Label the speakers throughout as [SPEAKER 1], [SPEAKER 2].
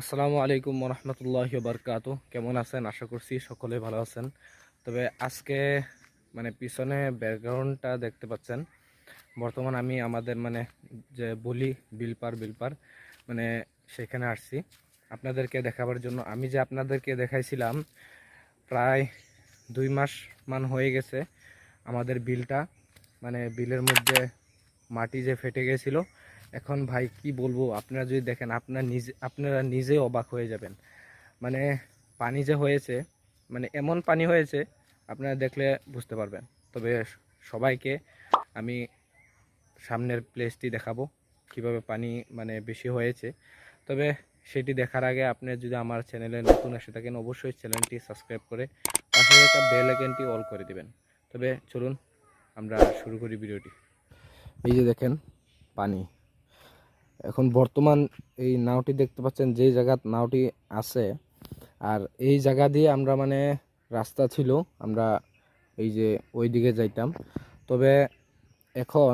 [SPEAKER 1] আসসালামু আলাইকুম রহমতুল্লাহ বারকাত কেমন আছেন? আশা করছি সকলে ভালো আছেন। তবে আজকে মানে পিছনে ব্যাকগ্রাউন্ডটা দেখতে পাচ্ছেন। বর্তমান আমি আমাদের মানে যে বলি, বিলপার বিলপার মানে সেখানে আসছি। আপনাদেরকে দেখাবার জন্য, আমি যে আপনাদেরকে দেখাইছিলাম, প্রায় দুই মাস মান হয়ে গেছে আমাদের বিলটা। মানে বিলের মধ্যে মাটি যে ফেটে গেছিল এখন ভাই কি বলব, আপনারা যদি দেখেন আপনার নিজে, আপনারা নিজে অবাক হয়ে যাবেন। মানে পানি যে হয়েছে মানে এমন পানি হয়েছে, আপনারা দেখলে বুঝতে পারবেন। তবে সবাইকে আমি সামনের প্লেসটি দেখাবো, কীভাবে পানি মানে বেশি হয়েছে। তবে সেটি দেখার আগে আপনি যদি আমার চ্যানেলে নতুন এসে থাকেন, অবশ্যই চ্যানেলটি সাবস্ক্রাইব করে পাশে একটা বেল আইকনটি অল করে দিবেন। তবে চলুন আমরা শুরু করি ভিডিওটি এই যে দেখেন, পানি। এখন বর্তমান এই নাওটি দেখতে পাচ্ছেন যেই জায়গাত নাওটি আছে, আর এই জায়গা দিয়ে আমরা মানে রাস্তা ছিল, আমরা এই যে ওই দিকে যাইতাম। তবে এখন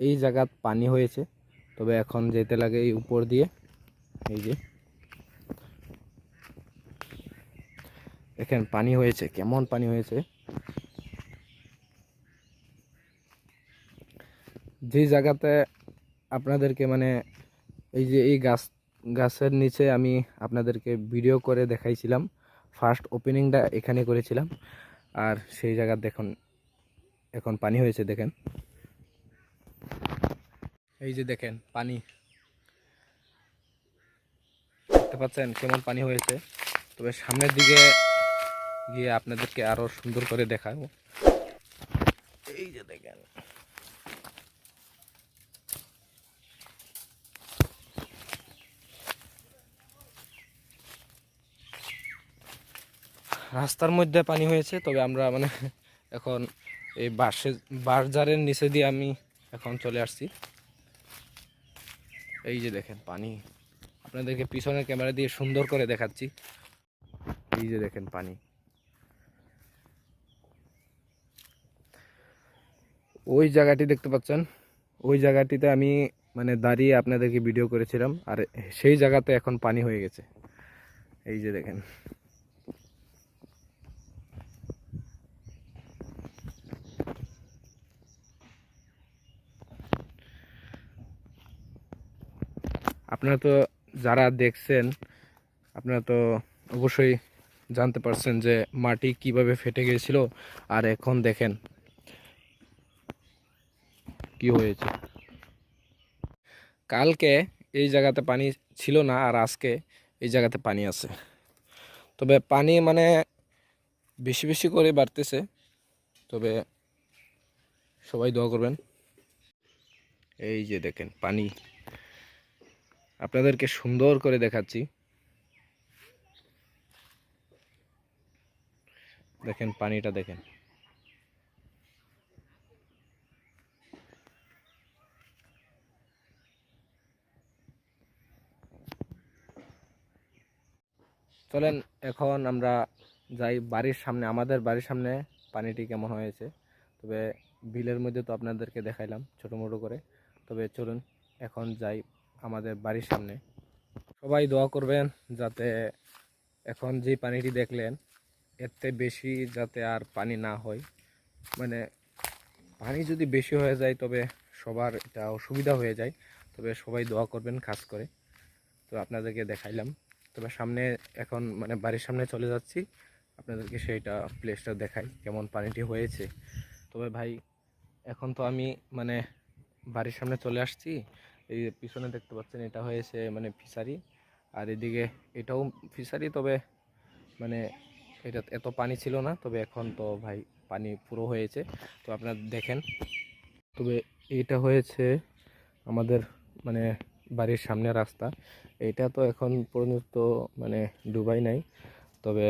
[SPEAKER 1] এই জায়গাত পানি হয়েছে, তবে এখন যেতে লাগে এই উপর দিয়ে, এই যে। দেখেন পানি হয়েছে, কেমন পানি হয়েছে? যে জায়গাতে আপনাদেরকে মানে এই যে এই গাছ, গাছের নিচে আমি আপনাদেরকে ভিডিও করে দেখাইছিলাম। ফার্স্ট ওপেনিংটা এখানে করেছিলাম। আর সেই জায়গা দেখুন, এখন পানি হয়েছে, দেখেন। এই যে দেখেন, পানি। দেখতে পাচ্ছেন কেমন পানি হয়েছে? তবে সামনের দিকে গিয়ে আপনাদেরকে আরও সুন্দর করে দেখাবো। রাস্তার মধ্যে পানি হয়েছে, তবে আমরা মানে এখন এই বাসে বারজারের নিচে দিয়ে আমি এখন চলে আসছি। এই যে দেখেন পানি, আপনাদেরকে পিছনের ক্যামেরা দিয়ে সুন্দর করে দেখাচ্ছি। এই যে দেখেন পানি। ওই জায়গাটি দেখতে পাচ্ছেন? ওই জায়গাটিতে আমি মানে দাঁড়িয়ে আপনাদেরকে ভিডিও করেছিলাম, আর সেই জায়গাতে এখন পানি হয়ে গেছে। এই যে দেখেন। আপনারা তো যারা দেখছেন, আপনারা তো অবশ্যই জানতে পারছেন যে মাটি কীভাবে ফেটে গিয়েছিল। আর এখন দেখেন কি হয়েছে। কালকে এই জায়গাতে পানি ছিল না, আর আজকে এই জায়গাতে পানি আছে। তবে পানি মানে বেশি বেশি করে বাড়তেছে। তবে সবাই দোয়া করবেন। এই যে দেখেন, পানি আপনাদেরকে সুন্দর করে দেখাচ্ছি। দেখেন, পানিটা দেখেন। চলেন, এখন আমরা যাই বাড়ির সামনে, আমাদের বাড়ির সামনে পানিটি কেমন হয়েছে। তবে বিলের মধ্যে তো আপনাদেরকে দেখাইলাম ছোটো মোটো করে। তবে চলুন, এখন যাই আমাদের বাড়ির সামনে। সবাই দোয়া করবেন যাতে এখন যে পানিটি দেখলেন থেকে বেশি যাতে আর পানি না হয়। মানে পানি যদি বেশি হয়ে যায়, তবে সবার এটা অসুবিধা হয়ে যায়। তবে সবাই দোয়া করবেন খাস করে। তো আপনাদেরকে দেখাইলাম। তবে সামনে এখন মানে বাড়ির সামনে চলে যাচ্ছি। আপনাদেরকে সেইটা প্লেসটা দেখাই কেমন পানিটি হয়েছে। তবে ভাই, এখন তো আমি মানে বাড়ির সামনে চলে আসছি। এই পিছনে দেখতে পাচ্ছেন, এটা হয়েছে মানে ফিশারি। আর এদিকে এটাও ফিশারি, তবে মানে এটা এত পানি ছিল না, তবে এখন তো ভাই পানি পুরো হয়েছে। তো আপনারা দেখেন, তবে এটা হয়েছে আমাদের মানে বাড়ির সামনে রাস্তা। এটা তো এখন পর্যন্ত মানে ডুবাই নাই, তবে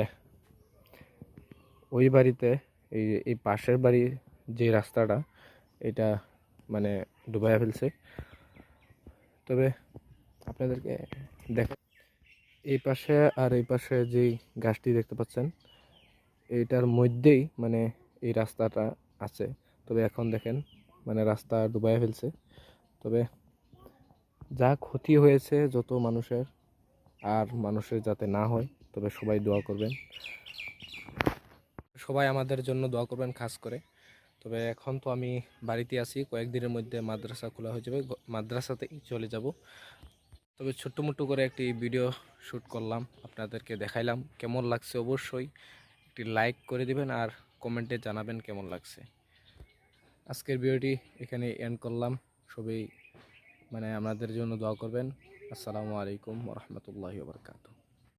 [SPEAKER 1] ওই বাড়িতে, এই এই পাশের বাড়ি যে রাস্তাটা, এটা মানে ডুবাইয়া ফেলছে। তবে আপনাদেরকে দেখ এই পাশে আর এই পাশে যেই গাছটি দেখতে পাচ্ছেন এইটার মধ্যেই মানে এই রাস্তাটা আছে। তবে এখন দেখেন মানে রাস্তা ডুবাইয়া ফেলছে। তবে যা ক্ষতি হয়েছে যত মানুষের, আর মানুষের যাতে না হয়, তবে সবাই দোয়া করবেন। সবাই আমাদের জন্য দোয়া করবেন, খাস করে। তবে এখন তো আমি বাড়িতে আছি, কয়েকদিনের মধ্যে মাদ্রাসা খোলা হয়ে যাবে মাদ্রাসাতেই চলে যাব। তবে ছোট্ট মোট্ট করে একটি ভিডিও শ্যুট করলাম, আপনাদেরকে দেখাইলাম কেমন লাগছে অবশ্যই। একটি লাইক করে দিবেন আর কমেন্টে জানাবেন কেমন লাগছে। আজকের ভিডিওটি এখানে এন্ড করলাম। সবাই মানে আমাদের জন্য দোয়া করবেন। আসসালামু আলাইকুম রহমতুল্লাহি বারকাতু